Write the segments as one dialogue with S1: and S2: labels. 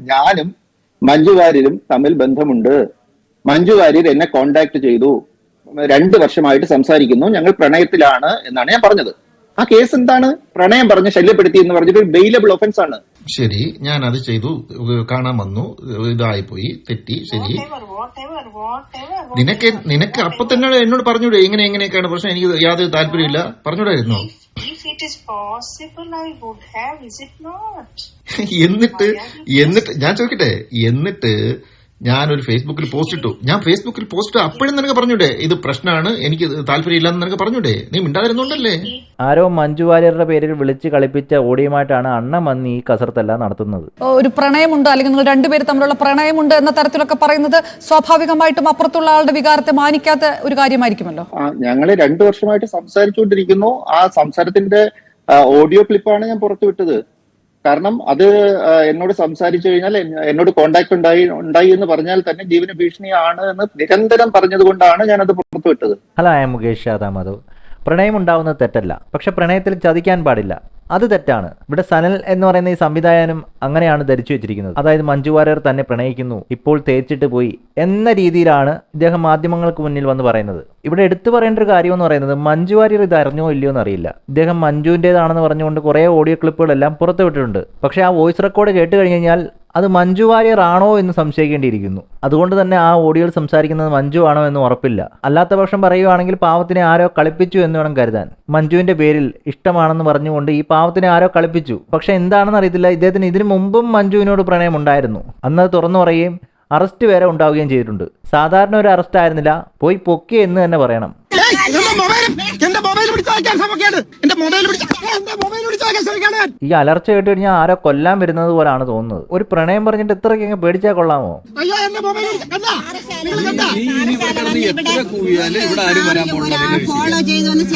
S1: ഞാനും മഞ്ജു വാര്യരും തമ്മിൽ ബന്ധമുണ്ട്. മഞ്ജു വാര്യർ എന്നെ കോണ്ടാക്ട് ചെയ്തു. രണ്ട് വർഷമായിട്ട് സംസാരിക്കുന്നു. ഞങ്ങൾ പ്രണയത്തിലാണ് എന്നാണ് ഞാൻ പറഞ്ഞത്. ആ കേസ് എന്താണ്? പ്രണയം പറഞ്ഞ് ശല്യപ്പെടുത്തി എന്ന് പറഞ്ഞിട്ട് ബെയിലബിൾ ഒഫൻസ് ആണ്.
S2: ശരി ഞാൻ അത് ചെയ്തു കാണാൻ വന്നു. ഇതായി പോയി തെറ്റി. ശരി.
S3: Whatever, whatever, whatever.
S2: നിനക്ക് നിനക്ക് അപ്പൊ തന്നെ എന്നോട് പറഞ്ഞൂടെ? എങ്ങനെ എങ്ങനെയൊക്കെയാണ് പ്രശ്നം. എനിക്ക് യാതൊരു താല്പര്യമില്ല പറഞ്ഞൂടായിരുന്നോ.
S3: It is possible, I would have. Is it not?
S2: എന്നിട്ട് എന്നിട്ട് ഞാൻ ചോദിക്കട്ടെ എന്നിട്ട് ഞാനൊരു ഫേസ്ബുക്കിൽ പോസ്റ്റ് ഇട്ടു ഞാൻ ഫേസ്ബുക്കിൽ പോസ്റ്റ് ഇട്ടു അപ്പോഴും നിനക്ക് പറഞ്ഞൂടെ? ഇത് പ്രശ്നമാണ് എനിക്ക് താല്പര്യമില്ലെന്ന് നിനക്ക് പറഞ്ഞൂടെ? നീ മിണ്ടാതിരുന്നുണ്ടല്ലേ?
S4: ആരോ മഞ്ജു വാര്യരുടെ പേരിൽ വിളിച്ച് കളിപ്പിച്ച ഓടിയുമായിട്ടാണ് അണ്ണൻ വന്ന് ഈ കസർത്തെല്ലാം നടത്തുന്നത്.
S5: ഒരു പ്രണയമുണ്ട്? അല്ലെങ്കിൽ നിങ്ങൾ രണ്ടുപേരും തമ്മിലുള്ള പ്രണയമുണ്ട് എന്ന തരത്തിലൊക്കെ പറയുന്നത് സ്വാഭാവികമായിട്ടും അപ്പുറത്തുള്ള ആളുടെ വികാരത്തെ മാനിക്കാത്ത ഒരു കാര്യമായിരിക്കുമല്ലോ?
S1: ഞങ്ങൾ ഞങ്ങൾ രണ്ടു വർഷമായിട്ട് സംസാരിച്ചുകൊണ്ടിരിക്കുന്നു. ആ സംസാരത്തിന്റെ ഓഡിയോ ക്ലിപ്പാണ് ഞാൻ പുറത്തുവിട്ടത്. കാരണം അത് എന്നോട് സംസാരിച്ചു കഴിഞ്ഞാൽ എന്നോട് കോണ്ടാക്ട് ഉണ്ടായി ഉണ്ടായി എന്ന് പറഞ്ഞാൽ തന്നെ ജീവന ഭീഷണിയാണ് എന്ന് നിരന്തരം പറഞ്ഞത് കൊണ്ടാണ് അത് പുറത്തുവിട്ടത്.
S4: Hello I Mukesh Yadav. പ്രണയം ഉണ്ടാവുന്നത് തെറ്റല്ല. പക്ഷെ പ്രണയത്തിൽ ചതിക്കാൻ പാടില്ല. അത് തെറ്റാണ്. ഇവിടെ സനൽ എന്ന് പറയുന്ന ഈ സംവിധായകനും അങ്ങനെയാണ് ധരിച്ചു വെച്ചിരിക്കുന്നത്. അതായത് മഞ്ജു വാര്യർ തന്നെ പ്രണയിക്കുന്നു. ഇപ്പോൾ തേച്ചിട്ട് പോയി. എന്ന രീതിയിലാണ് ഇദ്ദേഹം മാധ്യമങ്ങൾക്ക് മുന്നിൽ വന്ന് പറയുന്നത്. ഇവിടെ എടുത്തു പറയേണ്ട ഒരു കാര്യം എന്ന് പറയുന്നത് മഞ്ജു വാര്യർ ഇത് അറിഞ്ഞോ ഇല്ലയോ എന്നറിയില്ല ഇദ്ദേഹം മഞ്ജുവിന്റെതാണെന്ന് പറഞ്ഞുകൊണ്ട് കുറേ ഓഡിയോ ക്ലിപ്പുകളെല്ലാം പുറത്തുവിട്ടിട്ടുണ്ട് പക്ഷേ ആ വോയിസ് റെക്കോർഡ് കേട്ട് കഴിഞ്ഞ് കഴിഞ്ഞാൽ അത് മഞ്ജു വാര്യർ ആണോ എന്ന് സംശയിക്കേണ്ടിയിരിക്കുന്നു. അതുകൊണ്ട് തന്നെ ആ ഓഡിയോയിൽ സംസാരിക്കുന്നത് മഞ്ജു ആണോ എന്ന് ഉറപ്പില്ല. അല്ലാത്ത പക്ഷം പറയുവാണെങ്കിൽ പാവത്തിനെ ആരോ കളിപ്പിച്ചു എന്ന് വേണം കരുതാൻ. മഞ്ജുവിന്റെ പേരിൽ ഇഷ്ടമാണെന്ന് പറഞ്ഞുകൊണ്ട് ഈ പാവത്തിനെ ആരോ കളിപ്പിച്ചു. പക്ഷെ എന്താണെന്ന് അറിയത്തില്ല. ഇദ്ദേഹത്തിന് ഇതിനു മുമ്പും മഞ്ജുവിനോട് പ്രണയം ഉണ്ടായിരുന്നു അന്ന് തുറന്നു പറയുകയും അറസ്റ്റ് വരെ ഉണ്ടാവുകയും ചെയ്തിട്ടുണ്ട്. സാധാരണ ഒരു അറസ്റ്റ് ആയിരുന്നില്ല. പോയി പൊക്കി എന്ന് തന്നെ പറയണം. ഈ അലർച്ച കേട്ട് കഴിഞ്ഞാൽ ആരോ കൊല്ലാൻ വരുന്നത് പോലാണ് തോന്നുന്നത്. ഒരു പ്രണയം പറഞ്ഞിട്ട് ഇത്രയ്ക്ക് അങ്ങ് പേടിച്ചാൽ കൊള്ളാമോ?
S6: അയ്യോ എന്റെ മൊബൈൽ പിടിച്ച് നിങ്ങൾ കണ്ടാ?
S7: നീ ഇനി ഇവിടെ എത്ര കൂവിയാലും ഇവിടെ ആരും വരാൻ പോകുന്നില്ല
S8: ഫോളോ ചെയ്തു വന്ന്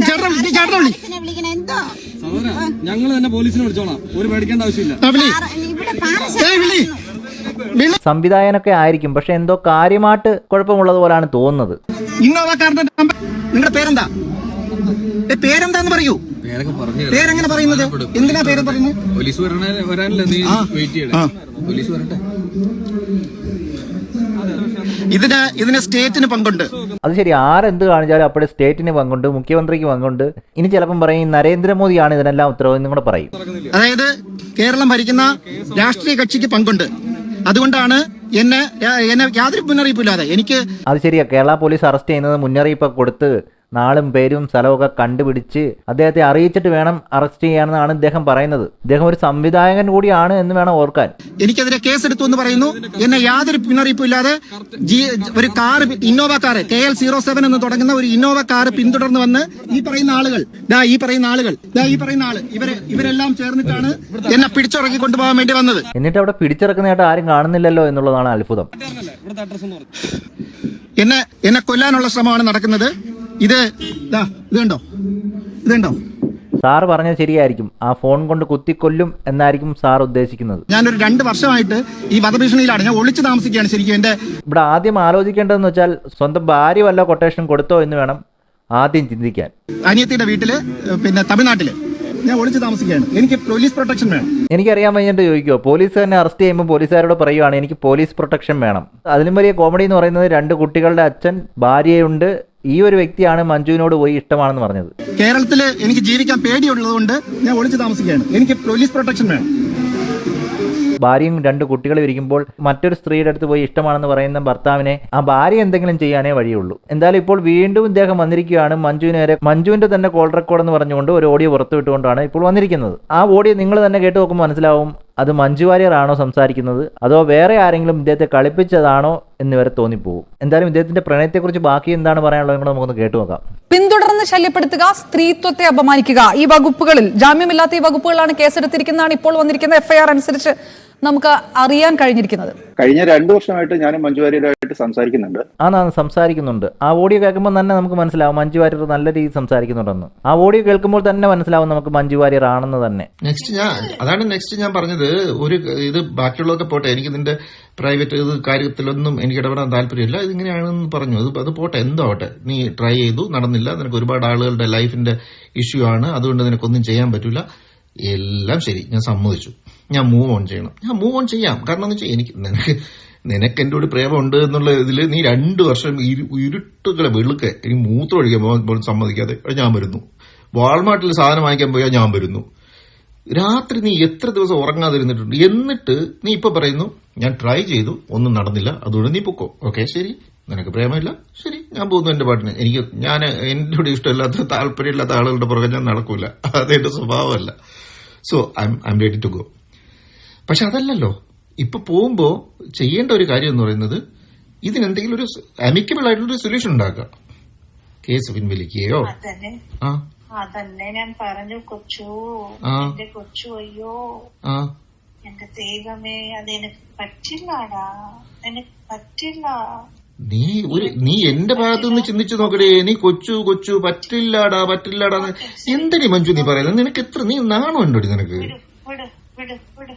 S8: ചേട്ടനെ
S6: വിളി വിളി.
S8: വിളിക്കണ? എന്തോ?
S7: ഞങ്ങൾ തന്നെ പോലീസിനെ വിളിച്ചോളാം. ഒരു പേടിക്കേണ്ട ആവശ്യമില്ല.
S6: ആ, വിളി.
S8: പാറ- ഇവിടെ പാറ
S6: ഏയ് വിളി. വിളി.
S4: സംവിധായകനൊക്കെ ആയിരിക്കും പക്ഷെ എന്തോ കാര്യമായിട്ട് കുഴപ്പമുള്ളത് പോലാണ് തോന്നുന്നത്.
S6: ഇന്നോവക്കാരന്റെ നമ്പർ നിങ്ങളുടെ പേരെന്താ? ഏ, പേരെന്താന്ന് പറയൂ.
S7: പേരൊക്കെ പറഞ്ഞു
S6: പേരെങ്ങനെ പറയുന്നത്? എന്തിനാ പേര് പറയുന്നത്?
S7: പോലീസ് വരണ വരാനല്ലേ നീ വെയിറ്റ് ചെയ്യണേ? പോലീസ് വരട്ടെ.
S6: ഇതിന് ഇതിന് സ്റ്റേറ്റിന് പങ്കുണ്ട്.
S4: അത് ശരി ആരെന്ത് കാണിച്ചാലും അപ്പോഴേ സ്റ്റേറ്റിന് പങ്കുണ്ട് മുഖ്യമന്ത്രിക്ക് പങ്കുണ്ട്. ഇനി ചിലപ്പം പറയും നരേന്ദ്രമോദിയാണ് ഇതിനെല്ലാം ഉത്തരവാദിത്വം കൂടെ പറയും.
S6: അതായത് കേരളം ഭരിക്കുന്ന രാഷ്ട്രീയ കക്ഷിക്ക് പങ്കുണ്ട്. അതുകൊണ്ടാണ് എന്നെ എന്നെ യാതൊരു മുന്നറിയിപ്പില്ലാതെ എനിക്ക്
S4: അത് ശരിയാ കേരള പോലീസ് അറസ്റ്റ് ചെയ്യുന്നത് മുന്നറിയിപ്പ് കൊടുത്ത് നാളും പേരും സ്ഥലമൊക്കെ കണ്ടുപിടിച്ച് അദ്ദേഹത്തെ അറിയിച്ചിട്ട് വേണം അറസ്റ്റ് ചെയ്യാനെന്നാണ് ഇദ്ദേഹം പറയുന്നത്. ഇദ്ദേഹം ഒരു സംവിധായകൻ കൂടിയാണ് എന്ന് വേണം ഓർക്കാൻ.
S6: എനിക്കെതിരെ കേസെടുത്തു എന്ന് പറയുന്നു. എന്നെ യാതൊരു പിന്നറിയിപ്പും ഇല്ലാതെ ഒരു car Innova car K L zero seven എന്ന് തുടങ്ങുന്ന ഒരു ഇന്നോവ കാർ പിന്തുടർന്ന് വന്ന് ഈ പറയുന്ന ആളുകൾ ദാ ഈ പറയുന്ന ആളുകൾ ദാ ഈ പറയുന്ന ആൾ ഇവരെ ഇവരെല്ലാം ചേർന്നിട്ടാണ് എന്നെ പിടിച്ചിറക്കി കൊണ്ടുപോകാൻ വേണ്ടി വന്നത്.
S4: എന്നിട്ട് അവിടെ പിടിച്ചിറക്കുന്നതായിട്ട് ആരും കാണുന്നില്ലല്ലോ എന്നുള്ളതാണ് അത്ഭുതം.
S6: എന്നെ എന്നെ കൊല്ലാനുള്ള ശ്രമമാണ് നടക്കുന്നത്. ഇത് ഇത് കണ്ടോ? ഇത് കണ്ടോ?
S4: സാറ് പറഞ്ഞത് ശരിയായിരിക്കും. ആ ഫോൺ കൊണ്ട് കുത്തിക്കൊല്ലും എന്നായിരിക്കും സാർ ഉദ്ദേശിക്കുന്നത്.
S6: ഞാനൊരു രണ്ട് വർഷമായിട്ട് ഈ വധഭീഷണിയിലാണ് ഞാൻ ഒളിച്ചു താമസിക്കുകയാണ് ശരിക്കും എന്റെ
S4: ഇവിടെ ആദ്യം ആലോചിക്കേണ്ടതെന്ന് വെച്ചാൽ സ്വന്തം ഭാര്യ വല്ല കൊട്ടേഷൻ കൊടുത്തോ എന്ന് വേണം ആദ്യം ചിന്തിക്കാൻ.
S6: അനിയത്തിയുടെ വീട്ടിൽ പിന്നെ തമിഴ്നാട്ടിൽ ഞാൻ ഒളിച്ചു താമസിക്കുകയാണ്. എനിക്ക് പോലീസ് പ്രൊട്ടക്ഷൻ വേണം.
S4: എനിക്കറിയാൻ വയ്യാണ്ട് ചോദിക്കുമോ പോലീസ് തന്നെ അറസ്റ്റ് ചെയ്യുമ്പോൾ പോലീസുകാരോട് പറയുവാണ് എനിക്ക് പോലീസ് പ്രൊട്ടക്ഷൻ വേണം. അതിലും വലിയ കോമഡി എന്ന് പറയുന്നത് രണ്ട് കുട്ടികളുടെ അച്ഛൻ ഭാര്യയുണ്ട് ഈ ഒരു വ്യക്തിയാണ് മഞ്ജുവിനോട് പോയി ഇഷ്ടമാണെന്ന് പറഞ്ഞത്.
S6: കേരളത്തിൽ എനിക്ക് ജീവിക്കാൻ പേടിയുള്ളതുകൊണ്ട് ഞാൻ ഒളിച്ചു താമസിക്കുകയാണ്. എനിക്ക് പോലീസ് പ്രൊട്ടക്ഷൻ വേണം.
S4: ഭാര്യയും രണ്ട് കുട്ടികളും ഇരിക്കുമ്പോൾ മറ്റൊരു സ്ത്രീയുടെ അടുത്ത് പോയി ഇഷ്ടമാണെന്ന് പറയുന്ന ഭർത്താവിനെ ആ ഭാര്യ എന്തെങ്കിലും ചെയ്യാനേ വഴിയുള്ളൂ. എന്തായാലും ഇപ്പോൾ വീണ്ടും ഇദ്ദേഹം വന്നിരിക്കുകയാണ്. മഞ്ജുവിന് നേരെ മഞ്ജുവിന്റെ തന്നെ കോൾ റെക്കോർഡ് എന്ന് പറഞ്ഞുകൊണ്ട് ഒരു ഓഡിയോ പുറത്തുവിട്ടുകൊണ്ടാണ് ഇപ്പോൾ വന്നിരിക്കുന്നത്. ആ ഓഡിയോ നിങ്ങൾ തന്നെ കേട്ട് നോക്കുമ്പോൾ മനസ്സിലാവും അത് മഞ്ജു വാര്യറാണോ സംസാരിക്കുന്നത്? അതോ വേറെ ആരെങ്കിലും ഇദ്ദേഹത്തെ കളിപ്പിച്ചതാണോ എന്ന് വരെ തോന്നിപ്പോകും. എന്തായാലും ഇദ്ദേഹത്തിന്റെ പ്രണയത്തെക്കുറിച്ച് ബാക്കി എന്താണ് പറയാനുള്ളത് കൂടെ നമുക്കൊന്ന് കേട്ടു നോക്കാം.
S5: പിന്തുടർന്ന് ശല്യപ്പെടുത്തുക സ്ത്രീത്വത്തെ അപമാനിക്കുക. ഈ വകുപ്പുകളിൽ ജാമ്യമില്ലാത്ത ഈ വകുപ്പുകളാണ് കേസെടുത്തിരിക്കുന്നതാണ് ഇപ്പോൾ വന്നിരിക്കുന്ന എഫ്ഐആർ അനുസരിച്ച് നമുക്ക് അറിയാൻ കഴിഞ്ഞിരിക്കുന്നത്.
S1: കഴിഞ്ഞ രണ്ടു വർഷമായിട്ട് ഞാനും മഞ്ജു വാര്യരായിട്ട് സംസാരിക്കുന്നുണ്ട്.
S4: ആ സംസാരിക്കുന്നുണ്ട്. ആ ഓഡിയോ കേൾക്കുമ്പോൾ തന്നെ നമുക്ക് മനസ്സിലാവും മഞ്ജു വാര്യർ നല്ല രീതിയിൽ സംസാരിക്കുന്നുണ്ടെന്ന്. ആ ഓഡിയോ കേൾക്കുമ്പോൾ തന്നെ മനസ്സിലാവും നമുക്ക് മഞ്ജു വാര്യർ ആണെന്ന് തന്നെ.
S2: നെക്സ്റ്റ് ഞാൻ അതാണ് നെക്സ്റ്റ് ഞാൻ പറഞ്ഞത്. ഒരു ഇത് ബാക്കിയുള്ളതൊക്കെ പോട്ടെ എനിക്ക് ഇതിന്റെ പ്രൈവറ്റ് ഇത് കാര്യത്തിലൊന്നും എനിക്ക് ഇടപെടാൻ താല്പര്യമില്ല. ഇതിങ്ങനെയാണെന്ന് പറഞ്ഞു. അത് അത് പോട്ടെ എന്തോ ആവട്ടെ. നീ ട്രൈ ചെയ്തു നടന്നില്ല. നിനക്ക് ഒരുപാട് ആളുകളുടെ ലൈഫിന്റെ ഇഷ്യൂ ആണ്. അതുകൊണ്ട് നിനക്കൊന്നും ചെയ്യാൻ പറ്റില്ല എല്ലാം ശരി. ഞാൻ സമ്മതിച്ചു. ഞാൻ മൂവ് ഓൺ ചെയ്യണം. ഞാൻ മൂവ് ഓൺ ചെയ്യാം. കാരണം എന്ന് വെച്ചാൽ എനിക്ക് നിനക്ക് നിനക്ക് എന്റെ കൂടെ പ്രേമമുണ്ട് എന്നുള്ള ഇതിൽ നീ രണ്ട് വർഷം ഇരു- ഇരുട്ടുകളെ വെളുക്കെ. എനിക്ക് മൂത്രം ഒഴിക്കാൻ പോലും സമ്മതിക്കാതെ ഞാൻ വരുന്നു. വാൾമാർട്ടിൽ സാധനം വാങ്ങിക്കാൻ പോയാൽ ഞാൻ വരുന്നു. രാത്രി നീ എത്ര ദിവസം ഉറങ്ങാതിരുന്നിട്ടുണ്ട്? എന്നിട്ട് നീ ഇപ്പൊ പറയുന്നു ഞാൻ ട്രൈ ചെയ്തു ഒന്നും നടന്നില്ല. അതുകൊണ്ട് നീ പൊക്കോ. ഓക്കെ ശരി. നിനക്ക് പ്രേമമില്ല. ശരി. ഞാൻ പോകുന്നു എന്റെ പാട്ടിന്. എനിക്ക് ഞാൻ എന്റെ കൂടെ ഇഷ്ടമില്ലാത്ത താല്പര്യമില്ലാത്ത ആളുകളുടെ പുറകെ ഞാൻ നടക്കൂല. അതെന്റെ സ്വഭാവമല്ല. So I I'm ready to go പക്ഷെ അതല്ലല്ലോ. ഇപ്പൊ പോകുമ്പോൾ ചെയ്യേണ്ട ഒരു കാര്യം എന്ന് പറയുന്നത് ഇതിനെന്തെങ്കിലും ഒരു അമിക്കബിൾ ആയിട്ടുള്ള ഒരു സൊല്യൂഷൻ ഉണ്ടാക്കുക കേസ് പിൻവലിക്കുകയോ? ആ.
S3: അതന്നെ ഞാൻ പറഞ്ഞു കൊച്ചു. എന്റെ കൊച്ചു അയ്യോ
S2: ആ.
S3: എന്റെ ദൈവമേ അത് എനിക്ക് പറ്റില്ലടാ എനിക്ക് പറ്റില്ല.
S2: നീ ഒരു നീ എന്റെ ഭാഗത്തു നിന്ന് ചിന്തിച്ചു നോക്കടേ നീ കൊച്ചു കൊച്ചു പറ്റില്ലാടാ പറ്റില്ലാടാ. എന്തിനീ മഞ്ജു നീ പറയുന്നത്? നിനക്ക് എത്ര നീ നാണോ ഉണ്ടോടി നിനക്ക്?
S3: വിട് വിട് വിട്.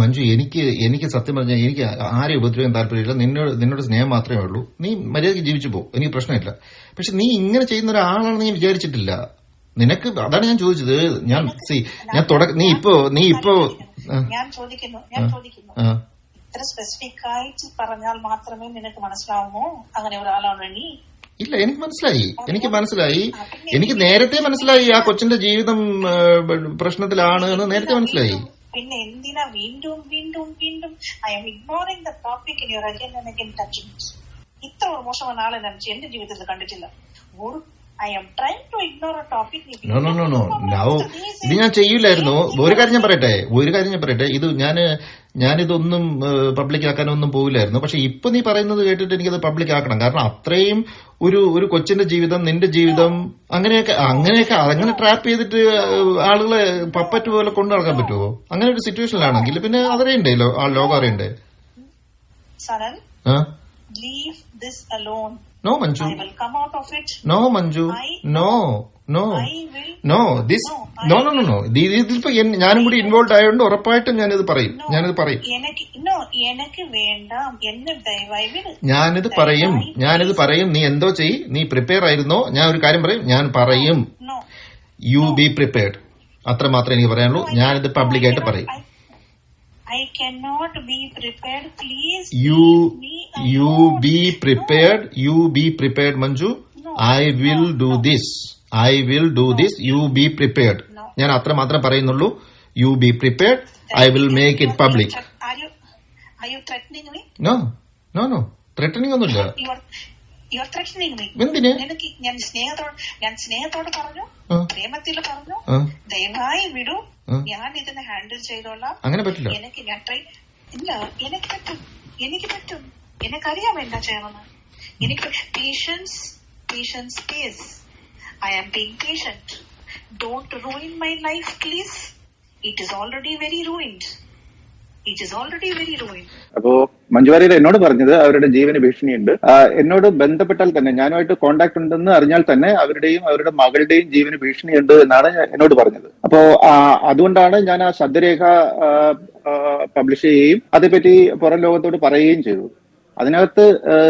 S2: മഞ്ജു എനിക്ക് എനിക്ക് സത്യം പറഞ്ഞാൽ എനിക്ക് ആരെ ഉപദ്രവിക്കാൻ താല്പര്യമില്ല. നിന്നോട് നിന്നോട് സ്നേഹം മാത്രമേ ഉള്ളൂ. നീ മര്യാദയ്ക്ക് ജീവിച്ചു പോകും എനിക്ക് പ്രശ്നമില്ല. പക്ഷെ നീ ഇങ്ങനെ ചെയ്യുന്ന ഒരാളാണെന്ന് ഞാൻ വിചാരിച്ചിട്ടില്ല. നിനക്ക് അതാണ് ഞാൻ ചോദിച്ചത്. ഞാൻ സി ഞാൻ തുടക്ക നീ ഇപ്പോ നീ ഇപ്പോ
S3: ഞാൻ ചോദിക്കുന്നു ഞാൻ ചോദിക്കുന്നു. ഇത്ര സ്പെസിഫിക് ആയിട്ട് പറഞ്ഞാൽ മാത്രമേ നിനക്ക് മനസ്സിലാവുമോ? അങ്ങനെ ഒരാളാണോ നീ?
S2: ഇല്ല എനിക്ക് മനസ്സിലായി. എനിക്ക് മനസ്സിലായി. എനിക്ക് നേരത്തെ മനസ്സിലായി ആ കൊച്ചിന്റെ ജീവിതം പ്രശ്നത്തിലാണ് എന്ന് നേരത്തെ മനസ്സിലായി.
S3: പിന്നെ എന്തിനാ വീണ്ടും വീണ്ടും വീണ്ടും? I'm ignoring the topic in your again and ഇത്ര മോശமான ആളെ ഞാൻ എന്റെ ജീവിതത്തിൽ കണ്ടിട്ടില്ല. ഒരു I'm trying to ignore a topic
S2: no no no no no ഇത് ഞാൻ ചെയ്യില്ലായിരുന്നു ഒരു കാര്യം ഞാൻ പറയട്ടെ? ഒരു കാര്യം ഞാൻ പറയട്ടെ? ഇത് ഞാൻ ഞാനിതൊന്നും പബ്ലിക് ആക്കാനൊന്നും പോകില്ലായിരുന്നു പക്ഷെ ഇപ്പൊ നീ പറയുന്നത് കേട്ടിട്ട് എനിക്കത് പബ്ലിക് ആക്കണം. കാരണം അത്രയും ഒരു ഒരു കൊച്ചിന്റെ ജീവിതം നിന്റെ ജീവിതം അങ്ങനെയൊക്കെ അങ്ങനെയൊക്കെ അങ്ങനെ ട്രാപ്പ് ചെയ്തിട്ട് ആളുകളെ പപ്പറ്റ് പോലെ കൊണ്ടു നടക്കാൻ പറ്റുമോ അങ്ങനെ ഒരു സിറ്റുവേഷനിലാണെങ്കിൽ പിന്നെ അതറിയണ്ടേ? ലോ- ആ ലോകം അറിയണ്ടേ?
S3: Leave this
S2: alone no
S3: Manju I will come out of
S2: it no Manju no
S3: no I
S2: no this no no no no ഇതിപ്പോ ഞാനും കൂടി ഇൻവോൾവ് ആയതുകൊണ്ട് ഉറപ്പായിട്ടും ഞാനിത് പറയും. ഞാനിത് പറയും.
S3: നോ
S2: ഞാനിത് പറയും. ഞാനിത് പറയും. നീ എന്തോ ചെയ് നീ പ്രിപ്പയർ ആയിരുന്നോ? ഞാൻ ഒരു കാര്യം പറയും. ഞാൻ പറയും.
S3: നോ
S2: യു ബി പ്രിപ്പയർഡ് അത്ര മാത്രമേ എനിക്ക് പറയാനുള്ളൂ. ഞാനിത് പബ്ലിക്കായിട്ട് പറയും.
S3: I cannot be prepared. Please
S2: you
S3: leave me
S2: you
S3: alone.
S2: Be prepared you be prepared Manju I will do this I will do this you be prepared ഞാൻ അത്ര മാത്രമേ പറയുന്നുള്ളൂ you be prepared I will make it public
S3: Are you are you threatening me?
S2: No no no threatening ഒന്നുമില്ല
S3: Are you are
S2: എനിക്ക്
S3: നിനക്ക് ഞാൻ സ്നേഹത്തോട് ഞാൻ സ്നേഹത്തോട് പറഞ്ഞു. പ്രേമത്തിൽ പറഞ്ഞു. ദയവായി വിടൂ. ഞാൻ ഇതിനെ ഹാൻഡിൽ ചെയ്തോളാം.
S2: അങ്ങനെ പറ്റില്ല.
S3: എനിക്ക് ഞാൻ ട്രൈ ഇല്ല എനിക്ക് പറ്റും. എനിക്ക് പറ്റും. എനിക്കറിയാം എന്താ ചെയ്യണമെന്ന്. എനിക്ക് patience patience please I am being patient don't ruin my life please it is already very ruined it is already very ruined
S1: അപ്പോ മഞ്ജുവാര്യർ എന്നോട് പറഞ്ഞത് അവരുടെ ജീവന് ഭീഷണിയുണ്ട്. എന്നോട് ബന്ധപ്പെട്ടാൽ തന്നെ ഞാനുമായിട്ട് കോണ്ടാക്ട് ഉണ്ടെന്ന് അറിഞ്ഞാൽ തന്നെ അവരുടെയും അവരുടെ മകളുടെയും ജീവന് ഭീഷണിയുണ്ട് എന്നാണ് എന്നോട് പറഞ്ഞത്. അപ്പോ അതുകൊണ്ടാണ് ഞാൻ ആ ശബ്ദരേഖ പബ്ലിഷ് ചെയ്യുകയും അതേപ്പറ്റി പുറം ലോകത്തോട് പറയുകയും ചെയ്തു അതിനകത്ത്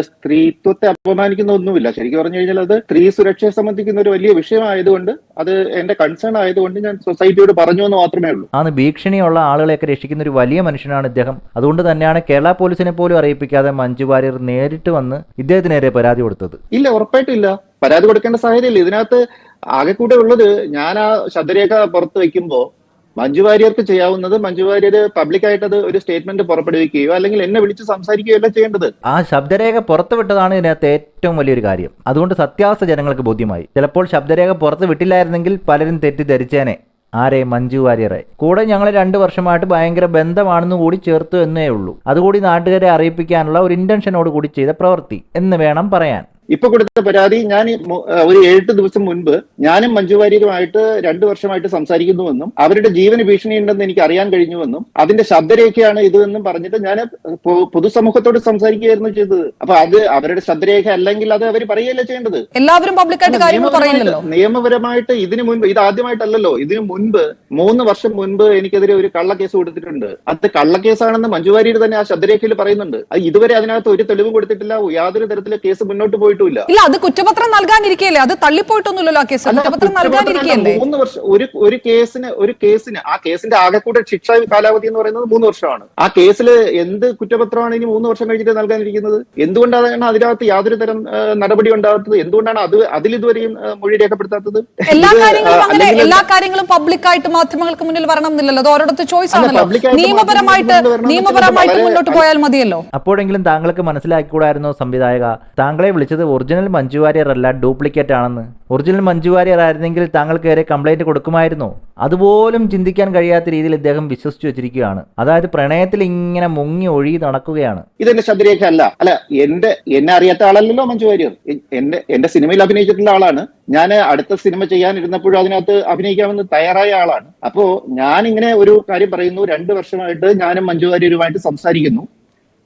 S1: സ്ത്രീത്വത്തെ അപമാനിക്കുന്ന ഒന്നുമില്ല. ശരിക്കും പറഞ്ഞു കഴിഞ്ഞാൽ അത് സ്ത്രീ സുരക്ഷയെ സംബന്ധിക്കുന്ന ഒരു വലിയ വിഷയമായതുകൊണ്ട് അത് എന്റെ കൺസേൺ ആയതുകൊണ്ട് ഞാൻ സൊസൈറ്റിയോട് പറഞ്ഞു എന്ന് മാത്രമേ ഉള്ളൂ.
S4: ആണ് ഭീഷണിയുള്ള ആളുകളെയൊക്കെ രക്ഷിക്കുന്ന ഒരു വലിയ മനുഷ്യനാണ് ഇദ്ദേഹം. അതുകൊണ്ട് തന്നെയാണ് കേരള പോലീസിനെ പോലും അറിയിപ്പിക്കാതെ മഞ്ജു വാര്യർ നേരിട്ട് വന്ന് ഇദ്ദേഹത്തിനെതിരെ പരാതി കൊടുത്തത്.
S1: ഇല്ല ഉറപ്പായിട്ടും ഇല്ല. പരാതി കൊടുക്കേണ്ട സാഹചര്യമില്ല. ഇതിനകത്ത് ആകെ കൂടെ ഉള്ളത് ഞാൻ ആ ശബ്ദരേഖ പുറത്ത് വെക്കുമ്പോ മഞ്ജു വാര്യർക്ക് ചെയ്യാവുന്നത് മഞ്ജു വാര്യർ പബ്ലിക്കായിട്ട് അത് ഒരു സ്റ്റേറ്റ്മെന്റ് പുറപ്പെടുവിക്കുകയോ അല്ലെങ്കിൽ എന്നെ വിളിച്ച് സംസാരിക്കുകയോ അല്ല ചെയ്യേണ്ടത്.
S4: ആ ശബ്ദരേഖ പുറത്തുവിട്ടതാണ് ഇതിനകത്ത് ഏറ്റവും വലിയൊരു കാര്യം. അതുകൊണ്ട് സത്യാവസ്ഥ ജനങ്ങൾക്ക് ബോധ്യമായി. ചിലപ്പോൾ ശബ്ദരേഖ പുറത്ത് വിട്ടില്ലായിരുന്നെങ്കിൽ പലരും തെറ്റിദ്ധരിച്ചേനെ. ആരെ? മഞ്ജു വാര്യറെ കൂടെ ഞങ്ങൾ രണ്ടു വർഷമായിട്ട് ഭയങ്കര ബന്ധമാണെന്ന് കൂടി ചേർത്തു എന്നേ ഉള്ളൂ അതുകൂടി നാട്ടുകാരെ അറിയിപ്പിക്കാനുള്ള ഒരു ഇന്റൻഷനോട് കൂടി ചെയ്ത പ്രവൃത്തി എന്ന് വേണം പറയാൻ.
S1: ഇപ്പൊ കൊടുത്ത പരാതി ഞാൻ ഒരു ഏഴെട്ട് ദിവസം മുൻപ് ഞാനും മഞ്ജു വാര്യരുമായിട്ട് രണ്ടു വർഷമായിട്ട് സംസാരിക്കുന്നുവെന്നും അവരുടെ ജീവന് ഭീഷണിയുണ്ടെന്ന് എനിക്ക് അറിയാൻ കഴിഞ്ഞുവെന്നും അതിന്റെ ശബ്ദരേഖയാണ് ഇതെന്നും എന്നും പറഞ്ഞിട്ട് ഞാൻ പൊതുസമൂഹത്തോട് സംസാരിക്കുകയായിരുന്നു ചെയ്തത്. അപ്പൊ അത് അവരുടെ ശബ്ദരേഖ അല്ലെങ്കിൽ അത് അവർ പറയുകയല്ല ചെയ്യേണ്ടത്?
S5: എല്ലാവരും പബ്ലിക്കായിട്ട് കാര്യങ്ങൾ
S1: നിയമപരമായിട്ട് ഇതിനു മുൻപ് ഇത് ആദ്യമായിട്ടല്ലല്ലോ ഇതിനു മുൻപ് മൂന്ന് വർഷം മുൻപ് എനിക്കെതിരെ ഒരു കള്ളക്കേസ് കൊടുത്തിട്ടുണ്ട്. അത് കള്ളക്കേസാണെന്ന് മഞ്ജു വാര്യർ തന്നെ ആ ശബ്ദരേഖയിൽ പറയുന്നുണ്ട്. അത് ഇതുവരെ അതിനകത്ത് ഒരു തെളിവ് കൊടുത്തിട്ടില്ല. യാതൊരു തരത്തിലെ കേസ് മുന്നോട്ട് പോയിട്ടില്ല. പോയിട്ടുമില്ല
S5: ഇല്ല അത് കുറ്റപത്രം നൽകാനിരിക്കല്ലേ അത് തള്ളിപ്പോയിട്ടൊന്നുമില്ലല്ലോ ആ കേസ്. കുറ്റപത്രം നൽകാനിരിക്കല്ലേ
S1: മൂന്ന് വർഷം ഒരു ഒരു കേസിന് ഒരു കേസിന് ആ കേസിന്റെ ആകെക്കൂടെ ശിക്ഷ കാലാവധി എന്ന് പറയുന്നത് മൂന്ന് വർഷമാണ്. ആ കേസിൽ എന്ത് കുറ്റപത്രമാണ് ഇനി മൂന്ന് വർഷം കഴിഞ്ഞിട്ട് നൽകാനിരിക്കുന്നത്? എന്തുകൊണ്ടാണ് അതിനകത്ത് യാതൊരു തരം നടപടി ഉണ്ടാകാത്തത്? എന്തുകൊണ്ടാണ് അത് അതിൽ ഇതുവരെയും ആ, മൊഴി രേഖപ്പെടുത്താത്തത്?
S5: എല്ലാ കാര്യങ്ങളും അങ്ങനെ എല്ലാ കാര്യങ്ങളും പബ്ലിക്കായിട്ട് മാധ്യമങ്ങൾക്ക് മുന്നിൽ വരണം എന്നില്ലല്ലോ. അത് ഓരോരുത്തർ ചോയ്സ് ആണല്ലോ.
S1: public
S5: നിയമപരമായിട്ട് നിയമപരമായിട്ട് മുന്നോട്ട് പോയാൽ മതിയല്ലോ.
S4: അപ്പോഴെങ്കിലും താങ്കൾക്ക് മനസ്സിലാക്കി മനസ്സിലാക്കിക്കൂടായിരുന്നോ സംവിധായക? താങ്കളെ വിളിച്ചത് ഒറിജിനൽ മഞ്ജു വാര്യർ അല്ല ഡ്യൂപ്ലിക്കേറ്റ് ആണെന്ന്. ഒറിജിനൽ മഞ്ജു വാര്യർ ആയിരുന്നെങ്കിൽ താങ്കൾക്കേറെ കംപ്ലൈന്റ് കൊടുക്കുമായിരുന്നോ. അതുപോലും ചിന്തിക്കാൻ കഴിയാത്ത രീതിയിൽ ഇദ്ദേഹം വിശ്വസിച്ചു വെച്ചിരിക്കുകയാണ്. അതായത് പ്രണയത്തിൽ ഇങ്ങനെ മുങ്ങി ഒഴുകി നടക്കുകയാണ്.
S1: ഇതെന്റെ ശബ്ദരേഖ അല്ല. അല്ല എന്റെ എന്നെ അറിയാത്ത ആളല്ലല്ലോ മഞ്ജു വാര്യർ. എന്റെ എന്റെ സിനിമയിൽ അഭിനയിച്ചിട്ടുള്ള ആളാണ്. ഞാൻ അടുത്ത സിനിമ ചെയ്യാനിരുന്നപ്പോഴും അതിനകത്ത് അഭിനയിക്കാമെന്ന് തയ്യാറായ ആളാണ്. അപ്പോ ഞാൻ ഇങ്ങനെ ഒരു കാര്യം പറയുന്നു. രണ്ട് വർഷമായിട്ട് ഞാനും മഞ്ജു വാര്യരുമായിട്ട് സംസാരിക്കുന്നു.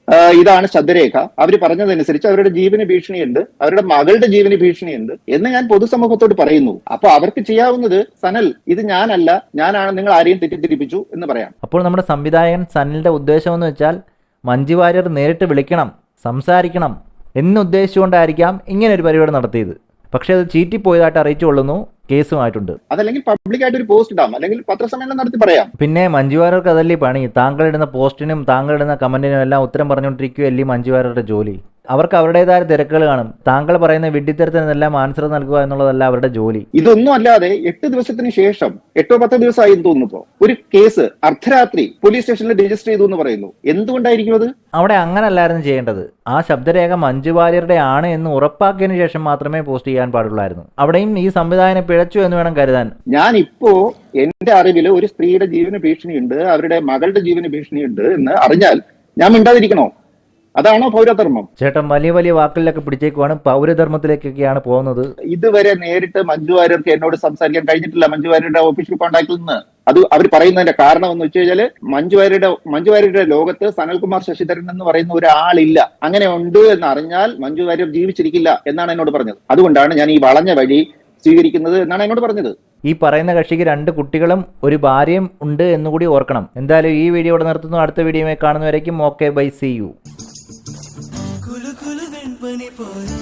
S1: ഇതാണ് ശബ്ദരേഖ അവർ പറഞ്ഞതനുസരിച്ച് അവരുടെ ജീവന് ഭീഷണിയുണ്ട് അവരുടെ മകളുടെ ജീവന് ഭീഷണിയുണ്ട് എന്ന് ഞാൻ പൊതുസമൂഹത്തോട് പറയുന്നു. അപ്പൊ അവർക്ക് ചെയ്യാവുന്നത് സനൽ ഇത് ഞാനല്ല ഞാനാണ് നിങ്ങൾ ആരെയും തെറ്റിദ്ധരിപ്പിച്ചു എന്ന് പറയാം.
S4: അപ്പോൾ നമ്മുടെ സംവിധായകൻ സനലിന്റെ ഉദ്ദേശം എന്ന് വെച്ചാൽ മഞ്ജു വാര്യർ നേരിട്ട് വിളിക്കണം സംസാരിക്കണം എന്നുദ്ദേശിച്ചുകൊണ്ടായിരിക്കാം ഇങ്ങനെ ഒരു പരിപാടി നടത്തിയത്. പക്ഷേ അത് ചീറ്റിപ്പോയതായിട്ട് അറിയിച്ചു കൊള്ളുന്നു കേസുമായിട്ടുണ്ട്.
S1: അതല്ലെങ്കിൽ പബ്ലിക്കായിട്ട് ഒരു പോസ്റ്റ് ഇടാം. അല്ലെങ്കിൽ പത്രസമ്മേളനം നടത്തി പറയാം.
S4: പിന്നെ മഞ്ജുവാരർക്ക് അതല്ലേ പണി? താങ്കൾ ഇടുന്ന പോസ്റ്റിനും താങ്കൾ ഇടുന്ന കമന്റിനും എല്ലാം ഉത്തരം പറഞ്ഞുകൊണ്ടിരിക്കുകയല്ലേ മഞ്ജുവാരരുടെ ജോലി? അവർക്ക് അവരുടേതായ തിരക്കുകൾ കാണും. താങ്കൾ പറയുന്ന വിഡ്ഢിത്തരത്തിനെല്ലാം ആൻസർ നൽകുക എന്നുള്ളതല്ല അവരുടെ ജോലി.
S1: ഇതൊന്നും അല്ലാതെ എട്ട് ദിവസത്തിന് ശേഷം എട്ടോ പത്തോ ദിവസമായി എന്ന് തോന്നുന്നു ഒരു കേസ് അർദ്ധരാത്രി പോലീസ് സ്റ്റേഷനിൽ രജിസ്റ്റർ ചെയ്തു എന്ന് പറയുന്നു. എന്തുകൊണ്ടായിരിക്കും അത്?
S4: അവിടെ അങ്ങനല്ലായിരുന്നു ചെയ്യേണ്ടത്. ആ ശബ്ദരേഖ മഞ്ജു വാര്യരുടെ ആണ് എന്ന് ഉറപ്പാക്കിയതിനു ശേഷം മാത്രമേ പോസ്റ്റ് ചെയ്യാൻ പാടുള്ളായിരുന്നു. അവിടെയും ഈ സംവിധാനം പിഴച്ചു എന്ന് വേണം കരുതാൻ.
S1: ഞാൻ ഇപ്പോ എന്റെ അറിവിൽ ഒരു സ്ത്രീയുടെ ജീവന ഭീഷണിയുണ്ട് അവരുടെ മകളുടെ ജീവന ഭീഷണിയുണ്ട് എന്ന് അറിഞ്ഞാൽ ഞാൻ മിണ്ടാതിരിക്കണോ? അതാണോ പൗരധർമ്മം.
S4: ചേട്ടൻ വലിയ വലിയ വാക്കുകളിലൊക്കെ പിടിച്ചേക്കുവാണ്. പൗരധർമ്മത്തിലേക്കൊക്കെയാണ് പോകുന്നത്.
S1: ഇതുവരെ നേരിട്ട് മഞ്ജു വാര്യർക്ക് എന്നോട് സംസാരിക്കാൻ കഴിഞ്ഞിട്ടില്ല. മഞ്ജു വാര്യരുടെ ഒഫീഷ്യൽ കോൺടാക്റ്റിൽ നിന്ന്. അത് അവർ പറയുന്നതിന്റെ കാരണം എന്ന് വെച്ച് കഴിഞ്ഞാൽ മഞ്ജു വാര്യരുടെ മഞ്ജു വാര്യരുടെ ലോകത്ത് സനൽകുമാർ ശശിധരൻ എന്ന് പറയുന്ന ഒരാളില്ല. അങ്ങനെ ഉണ്ട് എന്ന് അറിഞ്ഞാൽ മഞ്ജു വാര്യർ ജീവിച്ചിരിക്കില്ല എന്നാണ് എന്നോട് പറഞ്ഞത്. അതുകൊണ്ടാണ് ഞാൻ ഈ വളഞ്ഞ വഴി സ്വീകരിക്കുന്നത് എന്നാണ് എന്നോട് പറഞ്ഞത്.
S4: ഈ പറയുന്ന കക്ഷിക്ക് രണ്ട് കുട്ടികളും ഒരു ഭാര്യയും ഉണ്ട് എന്നുകൂടി ഓർക്കണം. എന്തായാലും ഈ വീഡിയോ ഇവിടെ നിർത്തുന്നു. അടുത്ത വീഡിയോയിൽ കാണുന്നവരേക്കും okay bye
S9: see you. for you.